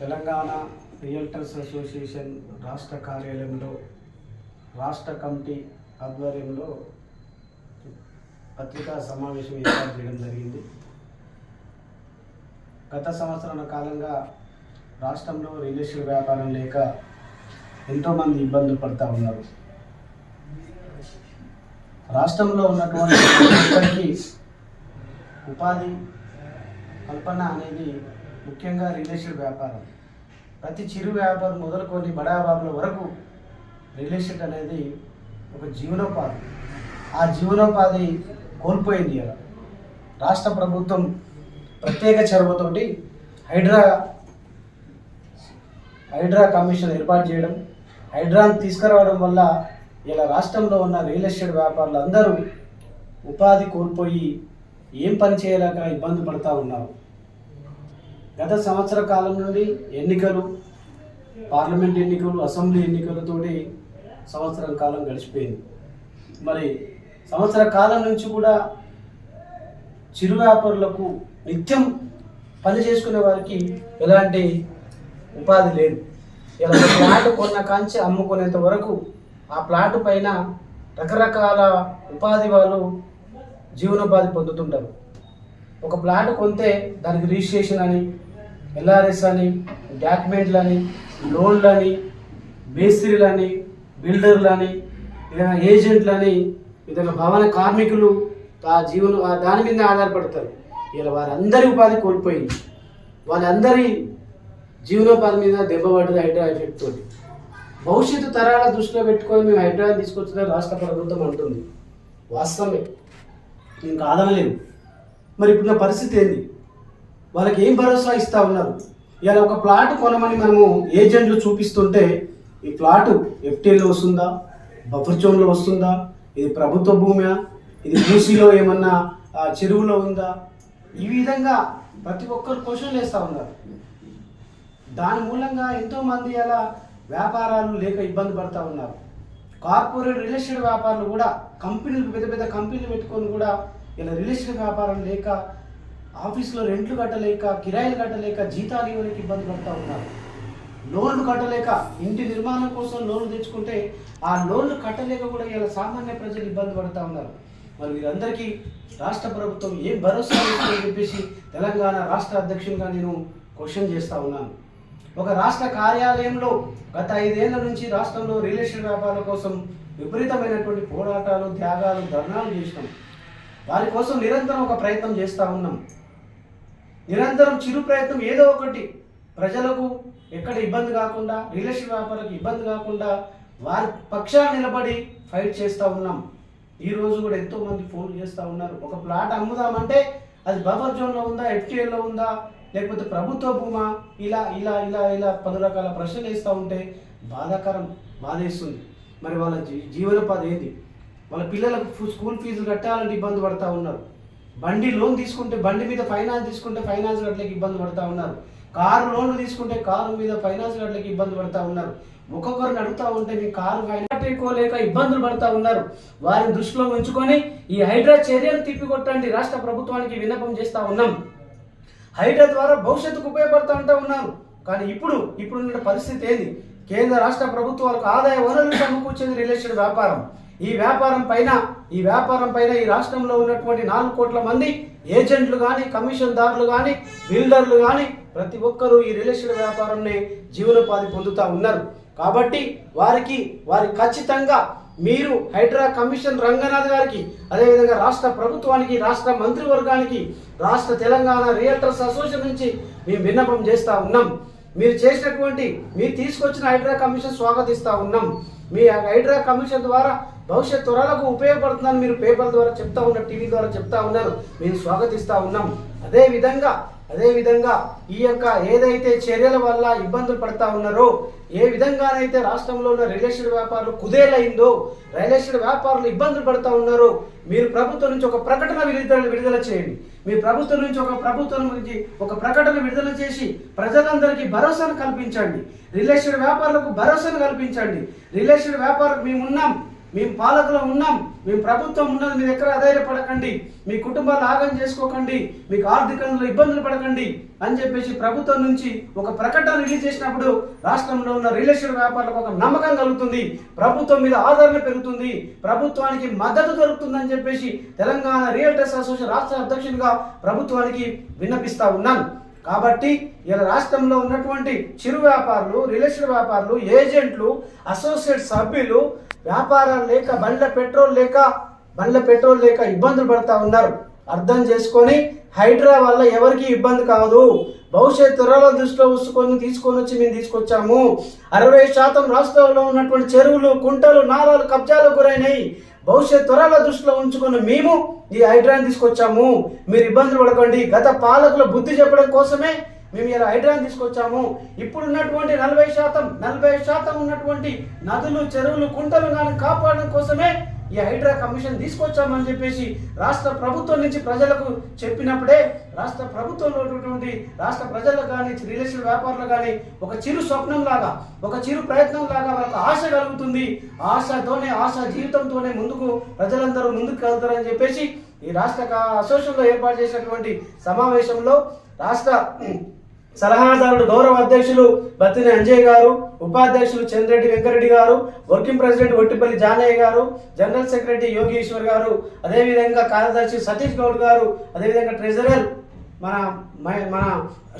Telangana realtors association రాష్ట్ర కార్యాలయంలో రాష్ట్ర కమిటీ ఆధ్వర్యంలో పత్రికా సమావేశం ఏర్పాటు చేయడం జరిగింది. గత సంవత్సరాల కాలంగా రాష్ట్రంలో రియల్ ఎస్టేట్ వ్యాపారం లేక ఎంతోమంది ఇబ్బందులు పడుతూ ఉన్నారు. రాష్ట్రంలో ఉన్నటువంటి ఉపాధి కల్పన అనేది ముఖ్యంగా రియల్ ఎస్టేట్ వ్యాపారం. ప్రతి చిరు వ్యాపారం మొదలుకొని బడా బాబుల వరకు రియల్ ఎస్టేట్ అనేది ఒక జీవనోపాధి. ఆ జీవనోపాధి కోల్పోయింది ఇలా రాష్ట్ర ప్రభుత్వం ప్రత్యేక చొరవతోటి హైడ్రా హైడ్రా కమిషన్ ఏర్పాటు చేయడం హైడ్రాను తీసుకురావడం వల్ల ఇలా రాష్ట్రంలో ఉన్న రియల్ ఎస్టేట్ వ్యాపారులు అందరూ ఉపాధి కోల్పోయి ఏం పని చేయలేక ఇబ్బంది పడుతూ ఉన్నారు. గత సంవత్సర కాలం నుండి ఎన్నికలు పార్లమెంట్ ఎన్నికలు అసెంబ్లీ ఎన్నికలతోటి సంవత్సరం కాలం గడిచిపోయింది. మరి సంవత్సర కాలం నుంచి కూడా చిరు వ్యాపారులకు నిత్యం పని చేసుకునే వారికి ఎలాంటి ఉపాధి లేదు. ఇలా ప్లాట్ కొన్న కాంచి అమ్ముకునేంత వరకు ఆ ప్లాట్ పైన రకరకాల ఉపాధి వాళ్ళు జీవనోపాధి పొందుతుంటారు. ఒక ప్లాట్ కొంటే దానికి రిజిస్ట్రేషన్ అని ఎల్ఆర్ఎస్ అని డాక్యుమెంట్లు అని మేస్త్రీలని బిల్డర్లని మేస్త్రీలు అని బిల్డర్లు అని భవన కార్మికులు ఆ జీవన ఆ దాని మీద ఆధారపడతారు. ఇలా వారందరి ఉపాధి కోల్పోయింది. వాళ్ళందరి జీవనోపాధి మీద దెబ్బ పడ్డది హైడ్రా ఎఫెక్ట్ తోటి. భవిష్యత్తు తరాల దృష్టిలో పెట్టుకొని మేము హైదరాబాద్ తీసుకొచ్చిన రాష్ట్ర ప్రభుత్వం అంటుంది. వాస్తవమే. నేను కాదనలేను మరి ఇప్పుడున్న పరిస్థితి ఏంది? వాళ్ళకి ఏం భరోసా ఇస్తా ఉన్నారు? ఇలా ఒక ప్లాట్ కొనమని మనము ఏజెంట్లు చూపిస్తుంటే ఈ ప్లాటు ఎఫ్టీఎల్లో వస్తుందా? బఫర్ జోన్లో వస్తుందా? ఇది ప్రభుత్వ భూమియా ఇది మూసీలో ఏమన్నా చెరువులో ఉందా? ఈ విధంగా ప్రతి ఒక్కరు క్వశ్చన్లు వేస్తూ ఉన్నారు. దాని మూలంగా ఎంతోమంది అలా వ్యాపారాలు లేక ఇబ్బంది పడుతూ ఉన్నారు. కార్పొరేట్ రియల్ ఎస్టేట్ వ్యాపారులు కూడా కంపెనీలు పెద్ద పెద్ద కంపెనీలు పెట్టుకొని కూడా ఇలా రియల్ ఎస్టేట్ వ్యాపారం లేక ఆఫీస్లో రెంట్లు కట్టలేక కిరాయిలు కట్టలేక జీతాలు ఇవ్వడానికి ఇబ్బంది పడుతూ ఉన్నారు. లోన్లు కట్టలేక ఇంటి నిర్మాణం కోసం లోన్లు తెచ్చుకుంటే ఆ లోన్లు కట్టలేక కూడా ఇలా సామాన్య ప్రజలు ఇబ్బంది పడుతూ ఉన్నారు. మరి వీరందరికీ రాష్ట్ర ప్రభుత్వం ఏం భరోసా ఇస్తుందని చెప్పేసి తెలంగాణ రాష్ట్ర అధ్యక్షునిగా నేను క్వశ్చన్ చేస్తూ ఉన్నాను. ఒక రాష్ట్ర కార్యాలయంలో గత ఐదేళ్ళ నుంచి రాష్ట్రంలో రియల్ ఎస్టేట్ వ్యాపారాల కోసం విపరీతమైనటువంటి పోరాటాలు త్యాగాలు ధర్నాలు చేసినాం. వారి కోసం నిరంతరం ఒక ప్రయత్నం చేస్తూ ఉన్నాం. నిరంతరం చిరు ప్రయత్నం ఏదో ఒకటి. ప్రజలకు ఎక్కడ ఇబ్బంది కాకుండా రిలేషన్ ఎస్టేట్ వ్యాపారులకు ఇబ్బంది కాకుండా వారి పక్షాన్ని నిలబడి ఫైట్ చేస్తూ ఉన్నాం. ఈ రోజు కూడా ఎంతో మంది ఫోన్ చేస్తూ ఉన్నారు. ఒక ప్లాట్ అమ్ముదామంటే అది బఫర్ జోన్లో ఉందా ఎఫ్టీఏలో ఉందా లేకపోతే ప్రభుత్వ భూమా? ఇలా ఇలా ఇలా ఇలా పలు రకాల ప్రశ్నలు వేస్తూ ఉంటే బాధాకరం బాధేస్తుంది. మరి వాళ్ళ జీ- జీవనోపాధి ఏంది? వాళ్ళ పిల్లలకు స్కూల్ ఫీజులు కట్టాలంటే ఇబ్బంది పడతా ఉన్నారు. బండి లోన్ తీసుకుంటే బండి మీద ఫైనాన్స్ తీసుకుంటే ఫైనాన్స్ గట్లకి ఇబ్బంది పడతా ఉన్నారు. కారు లోన్లు తీసుకుంటే కారు మీద ఫైనాన్స్ గట్లకి ఇబ్బంది పడతా ఉన్నారు. ఒక్కొక్కరిని అడుగుతా ఉంటే మీ కారు కట్టుకోలేక ఇబ్బందులు పడతా ఉన్నారు. వారిని దృష్టిలో ఉంచుకొని ఈ హైడ్రా చర్యలు తిప్పికొట్టండి రాష్ట్ర ప్రభుత్వానికి విన్నపం చేస్తా ఉన్నాం. హైడ్రా ద్వారా భవిష్యత్తుకు ఉపయోగపడుతూ ఉంటా ఉన్నారు. కానీ ఇప్పుడు ఇప్పుడున్న పరిస్థితి ఏంది? కేంద్ర రాష్ట్ర ప్రభుత్వాలకు ఆదాయ వనరులు సమకూర్చేది రిలేషన్ వ్యాపారం. ఈ వ్యాపారం పైన ఈ వ్యాపారం పైన ఈ రాష్ట్రంలో ఉన్నటువంటి నాలుగు కోట్ల మంది ఏజెంట్లు కానీ కమిషన్దారులు కానీ బిల్డర్లు కానీ ప్రతి ఒక్కరూ ఈ రియల్ ఎస్టేట్ వ్యాపారంని జీవనోపాధి పొందుతూ ఉన్నారు. కాబట్టి వారికి వారి ఖచ్చితంగా మీరు హైడ్రా కమిషన్ రంగనాథ్ గారికి అదేవిధంగా రాష్ట్ర ప్రభుత్వానికి రాష్ట్ర మంత్రివర్గానికి రాష్ట్ర తెలంగాణ రియల్టర్స్ అసోసియేషన్ నుంచి మేము విన్నపం చేస్తూ ఉన్నాం. మీరు చేసినటువంటి మీరు తీసుకొచ్చిన హైడ్రా కమిషన్ స్వాగతిస్తూ ఉన్నాం. మీ హైడ్రా కమిషన్ ద్వారా భవిష్యత్ తరాలకు ఉపయోగపడుతుందని మీరు పేపర్ ద్వారా చెప్తా ఉన్నారు టీవీ ద్వారా చెప్తా ఉన్నారు. మేము స్వాగతిస్తా ఉన్నాం. అదే విధంగా అదే విధంగా ఈ యొక్క ఏదైతే చర్యల వల్ల ఇబ్బందులు పడతా ఉన్నారో ఏ విధంగానైతే రాష్ట్రంలో ఉన్న రియల్ ఎస్టేట్ వ్యాపారులు కుదేలైందో రియల్ ఎస్టేట్ వ్యాపారులు ఇబ్బందులు పడతా ఉన్నారో మీరు ప్రభుత్వం నుంచి ఒక ప్రకటన విడుదల విడుదల చేయండి. మీ ప్రభుత్వం నుంచి ఒక ప్రభుత్వం నుంచి ఒక ప్రకటన విడుదల చేసి ప్రజలందరికీ భరోసాను కల్పించండి. రియల్ ఎస్టేట్ వ్యాపారులకు భరోసాను కల్పించండి. రియల్ ఎస్టేట్ వ్యాపారులకు మేము ఉన్నాం మేము పాలకులు ఉన్నాం మేము ప్రభుత్వం ఉన్నది మీ దగ్గర అధైర్యపడకండి మీ కుటుంబాలు ఆగం చేసుకోకండి మీకు ఆర్థికంలో ఇబ్బందులు పడకండి అని చెప్పేసి ప్రభుత్వం నుంచి ఒక ప్రకటన రిలీజ్ చేసినప్పుడు రాష్ట్రంలో ఉన్న రియల్ ఎస్టేట్ వ్యాపారులకు ఒక నమ్మకం కలుగుతుంది. ప్రభుత్వం మీద ఆదరణ పెరుగుతుంది. ప్రభుత్వానికి మద్దతు దొరుకుతుందని చెప్పేసి తెలంగాణ రియల్టర్స్ అసోసియేషన్ రాష్ట్ర అధ్యక్షునిగా ప్రభుత్వానికి విన్నపిస్తా ఉన్నాను కాబట్టి ఇలా రాష్ట్రంలో ఉన్నటువంటి చిరు వ్యాపారులు రియల్ ఎస్టేట్ వ్యాపారులు ఏజెంట్లు అసోసియేట్ సభ్యులు వ్యాపారాలు లేక బండ్ల పెట్రోల్ లేక బండ్ల పెట్రోల్ లేక ఇబ్బందులు పడతా ఉన్నారు. అర్థం చేసుకొని హైడ్రా వల్ల ఎవరికి ఇబ్బంది కాదు. భవిష్యత్ తరాల దృష్టిలో ఉంచుకొని తీసుకొని వచ్చి మేము తీసుకొచ్చాము. అరవై శాతం రాష్ట్రంలో ఉన్నటువంటి చెరువులు కుంటలు నాలాలు కబ్జాలకు గురైనాయి భవిష్యత్ త్వరల దృష్టిలో ఉంచుకొని మేము ఈ హైడ్రాని తీసుకొచ్చాము. మీరు ఇబ్బందులు పడకండి. గత పాలకుల బుద్ధి చెప్పడం కోసమే మేము ఇలా హైడ్రాని తీసుకొచ్చాము. ఇప్పుడు ఉన్నటువంటి నలభై శాతం నలభై శాతం ఉన్నటువంటి నదులు చెరువులు కుంటలు కానీ కాపాడడం కోసమే ఈ హైడ్రా కమిషన్ తీసుకొచ్చామని చెప్పేసి రాష్ట్ర ప్రభుత్వం నుంచి ప్రజలకు చెప్పినప్పుడే రాష్ట్ర ప్రభుత్వంలో ఉన్నటువంటి రాష్ట్ర ప్రజలకు కానీ రిలేషన్ వ్యాపారులు కానీ ఒక చిరు స్వప్నం లాగా ఒక చిరు ప్రయత్నం లాగా వాళ్ళకి ఆశ కలుగుతుంది. ఆశతోనే ఆశ జీవితంతోనే ముందుకు ప్రజలందరూ ముందుకు వెళ్తారని చెప్పేసి ఈ రాష్ట్ర అసోసియేషన్లో ఏర్పాటు చేసినటువంటి సమావేశంలో రాష్ట్ర సలహాదారుడు గౌరవ అధ్యక్షులు బత్తిని అంజయ్ గారు ఉపాధ్యక్షులు చంద్రెడ్డి వెంకరెడ్డి గారు వర్కింగ్ ప్రెసిడెంట్ ఒట్టిపల్లి జానయ్య గారు జనరల్ సెక్రటరీ యోగేశ్వర్ గారు అదేవిధంగా కార్యదర్శి సతీష్ గౌడ్ గారు అదేవిధంగా ట్రెజరర్ మన మన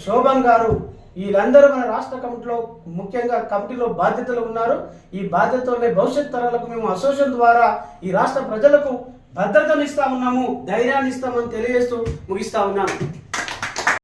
శోభన్ గారు వీళ్ళందరూ మన రాష్ట్ర కమిటీలో ముఖ్యంగా కమిటీలో బాధ్యతలు ఉన్నారు. ఈ బాధ్యతలనే భవిష్యత్ తరాలకు మేము అసోసియేషన్ ద్వారా ఈ రాష్ట్ర ప్రజలకు భద్రతను ఇస్తా ఉన్నాము ధైర్యాన్ని ఇస్తామని తెలియజేస్తూ ముగిస్తా ఉన్నాము